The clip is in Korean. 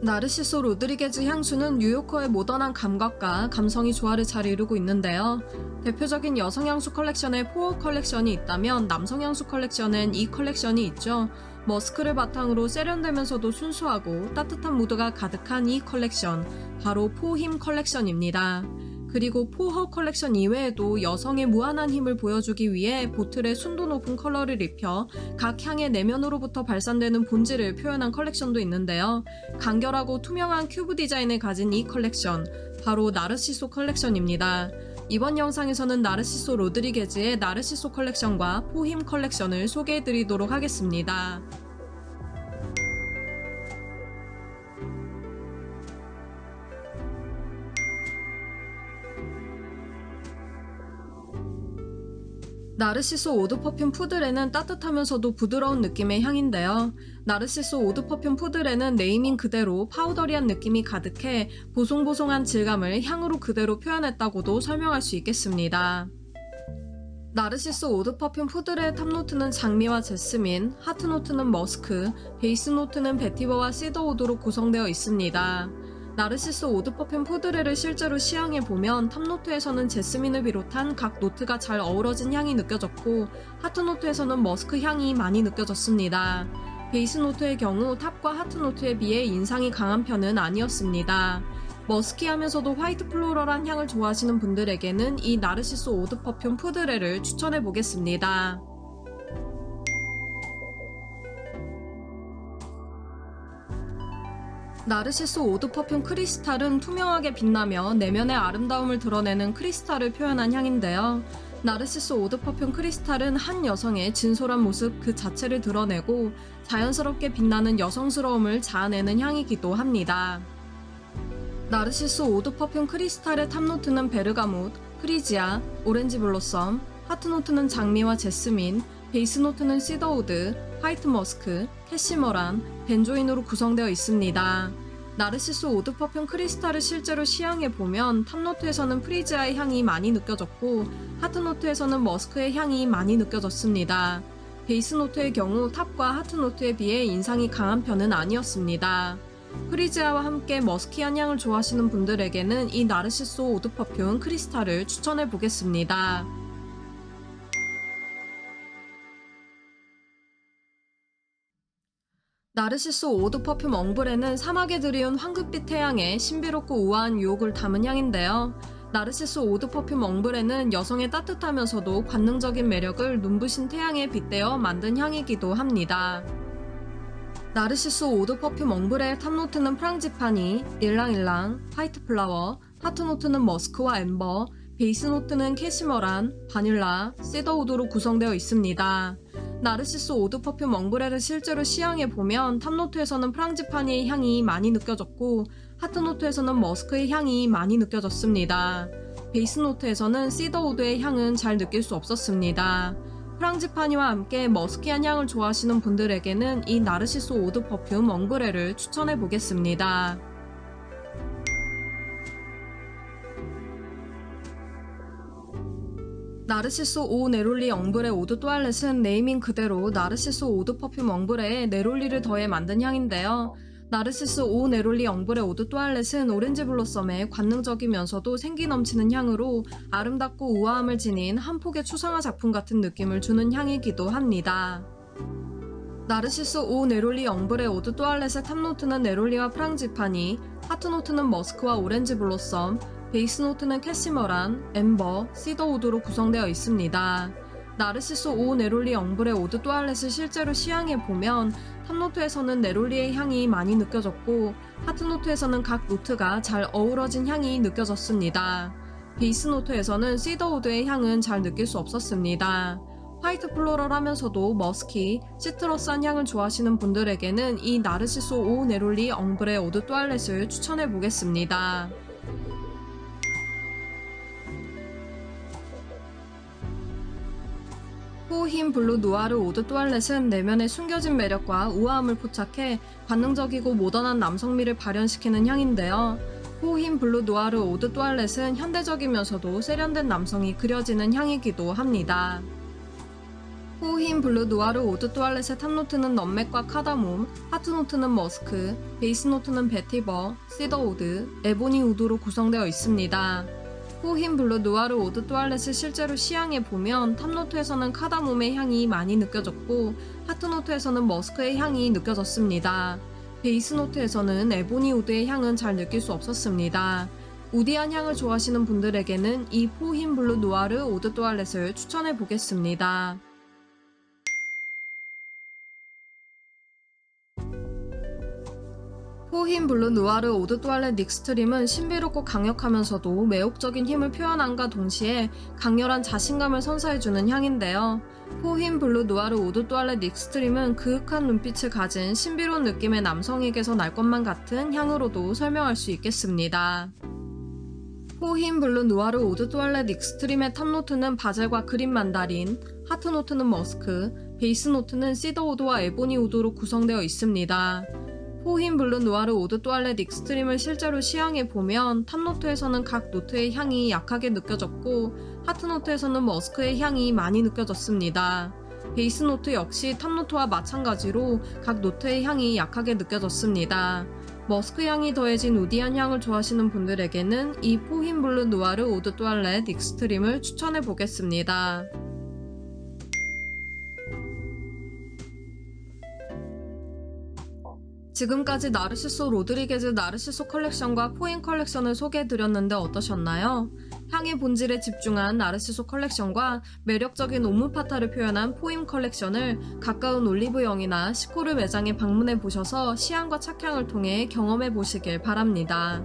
나르시소 로드리게즈 향수는 뉴요커의 모던한 감각과 감성이 조화를 잘 이루고 있는데요. 대표적인 여성 향수 컬렉션에 포어 컬렉션이 있다면 남성 향수 컬렉션엔 이 컬렉션이 있죠. 머스크를 바탕으로 세련되면서도 순수하고 따뜻한 무드가 가득한 이 컬렉션, 바로 포힘 컬렉션입니다. 그리고 포허 컬렉션 이외에도 여성의 무한한 힘을 보여주기 위해 보틀에 순도 높은 컬러를 입혀 각 향의 내면으로부터 발산되는 본질을 표현한 컬렉션도 있는데요. 간결하고 투명한 큐브 디자인을 가진 이 컬렉션, 바로 나르시소 컬렉션입니다. 이번 영상에서는 나르시소 로드리게즈의 나르시소 컬렉션과 포힘 컬렉션을 소개해드리도록 하겠습니다. 나르시소 오드 퍼퓸 푸드레는 따뜻하면서도 부드러운 느낌의 향인데요. 나르시소 오드 퍼퓸 푸드레는 네이밍 그대로 파우더리한 느낌이 가득해 보송보송한 질감을 향으로 그대로 표현했다고도 설명할 수 있겠습니다. 나르시소 오드 퍼퓸 푸드레의 탑노트는 장미와 제스민, 하트노트는 머스크, 베이스 노트는 베티버와 시더우드로 구성되어 있습니다. 나르시소 오드 퍼퓸 푸드레를 실제로 시향해 보면 탑노트에서는 제스민을 비롯한 각 노트가 잘 어우러진 향이 느껴졌고 하트노트에서는 머스크 향이 많이 느껴졌습니다. 베이스 노트의 경우 탑과 하트 노트에 비해 인상이 강한 편은 아니었습니다. 머스키하면서도 화이트 플로럴한 향을 좋아하시는 분들에게는 이 나르시소 오드 퍼퓸 푸드레를 추천해 보겠습니다. 나르시소 오드 퍼퓸 크리스탈은 투명하게 빛나며 내면의 아름다움을 드러내는 크리스탈을 표현한 향인데요. 나르시소 오드 퍼퓸 크리스탈은 한 여성의 진솔한 모습 그 자체를 드러내고 자연스럽게 빛나는 여성스러움을 자아내는 향이기도 합니다. 나르시소 오드 퍼퓸 크리스탈의 탑노트는 베르가못, 프리지아, 오렌지 블로썸, 하트노트는 장미와 제스민, 베이스 노트는 시더우드, 화이트 머스크, 캐시머란, 벤조인으로 구성되어 있습니다. 나르시소 오드 퍼퓸 크리스탈을 실제로 시향해 보면 탑노트에서는 프리지아의 향이 많이 느껴졌고 하트노트에서는 머스크의 향이 많이 느껴졌습니다. 베이스 노트의 경우 탑과 하트 노트에 비해 인상이 강한 편은 아니었습니다. 프리지아와 함께 머스키한 향을 좋아하시는 분들에게는 이 나르시소 오드 퍼퓸 크리스탈을 추천해 보겠습니다. 나르시소 오드 퍼퓸 엉브레는 사막에 드리운 황급빛 태양에 신비롭고 우아한 유혹을 담은 향인데요. 나르시소 오드 퍼퓸 엉브레는 여성의 따뜻하면서도 관능적인 매력을 눈부신 태양에 빗대어 만든 향이기도 합니다. 나르시소 오드 퍼퓸 엉브레의 탑노트는 프랑지파니, 일랑일랑, 화이트 플라워, 하트노트는 머스크와 엠버, 베이스 노트는 캐시머란, 바닐라, 시더우드로 구성되어 있습니다. 나르시소 오드 퍼퓸 엉브레를 실제로 시향해 보면 탑노트에서는 프랑지파니의 향이 많이 느껴졌고 하트노트에서는 머스크의 향이 많이 느껴졌습니다. 베이스 노트에서는 시더우드의 향은 잘 느낄 수 없었습니다. 프랑지파니와 함께 머스키한 향을 좋아하시는 분들에게는 이 나르시소 오드 퍼퓸 엉브레를 추천해 보겠습니다. 나르시소 오 네롤리 엉브레 오드 또알렛은 네이밍 그대로 나르시소 오드 퍼퓸 엉브레에 네롤리를 더해 만든 향인데요. 나르시소 오 네롤리 엉브레 오드 또알렛은 오렌지 블로썸의 관능적이면서도 생기 넘치는 향으로 아름답고 우아함을 지닌 한 폭의 추상화 작품 같은 느낌을 주는 향이기도 합니다. 나르시소 오 네롤리 엉브레 오드 또알렛의 탑노트는 네롤리와 프랑지파니, 하트노트는 머스크와 오렌지 블로썸, 베이스 노트는 캐시머란, 엠버, 시더 우드로 구성되어 있습니다. 나르시소 오 네롤리 엉브레 오드 또알렛을 실제로 시향해 보면 탑노트에서는 네롤리의 향이 많이 느껴졌고 하트노트에서는 각 노트가 잘 어우러진 향이 느껴졌습니다. 베이스 노트에서는 시더 우드의 향은 잘 느낄 수 없었습니다. 화이트 플로럴 하면서도 머스키, 시트러스한 향을 좋아하시는 분들에게는 이 나르시소 오 네롤리 엉브레 오드 또알렛을 추천해 보겠습니다. 호힘 블루 누아르 오드 또알렛은 내면의 숨겨진 매력과 우아함을 포착해 관능적이고 모던한 남성미를 발현시키는 향인데요. 호힘 블루 누아르 오드 또알렛은 현대적이면서도 세련된 남성이 그려지는 향이기도 합니다. 포흰 블루 누아르 오드 또알렛의 탑노트는 넘맥과 카다몬, 하트노트는 머스크, 베이스노트는 베티버, 시더 오드, 에보니 우드로 구성되어 있습니다. 포흰 블루 누아르 오드 또알렛을 실제로 시향해 보면 탑노트에서는 카다몬의 향이 많이 느껴졌고 하트노트에서는 머스크의 향이 느껴졌습니다. 베이스노트에서는 에보니 우드의 향은 잘 느낄 수 없었습니다. 우디한 향을 좋아하시는 분들에게는 이 포흰 블루 누아르 오드 또알렛을 추천해 보겠습니다. 포흰 블루 누아르 오드 또알렛 닉스트림은 신비롭고 강력하면서도 매혹적인 힘을 표현함과 동시에 강렬한 자신감을 선사해주는 향인데요. 포흰 블루 누아르 오드 또알렛 닉스트림은 그윽한 눈빛을 가진 신비로운 느낌의 남성에게서 날 것만 같은 향으로도 설명할 수 있겠습니다. 포흰 블루 누아르 오드 또알렛 익스트림의 탑노트는 바젤과 그린 만다린, 하트노트는 머스크, 베이스노트는 시더우드와 에보니 우드로 구성되어 있습니다. 포흰 블루 누아르 오드 또알렛 익스트림을 실제로 시향해 보면 탑노트에서는 각 노트의 향이 약하게 느껴졌고 하트노트에서는 머스크의 향이 많이 느껴졌습니다. 베이스 노트 역시 탑노트와 마찬가지로 각 노트의 향이 약하게 느껴졌습니다. 머스크 향이 더해진 우디한 향을 좋아하시는 분들에게는 이 포흰 블루 누아르 오드 또알렛 익스트림을 추천해 보겠습니다. 지금까지 나르시소 로드리게즈 나르시소 컬렉션과 포인 컬렉션을 소개해드렸는데 어떠셨나요? 향의 본질에 집중한 나르시소 컬렉션과 매력적인 오무파타를 표현한 포임 컬렉션을 가까운 올리브영이나 시코르 매장에 방문해 보셔서 시향과 착향을 통해 경험해 보시길 바랍니다.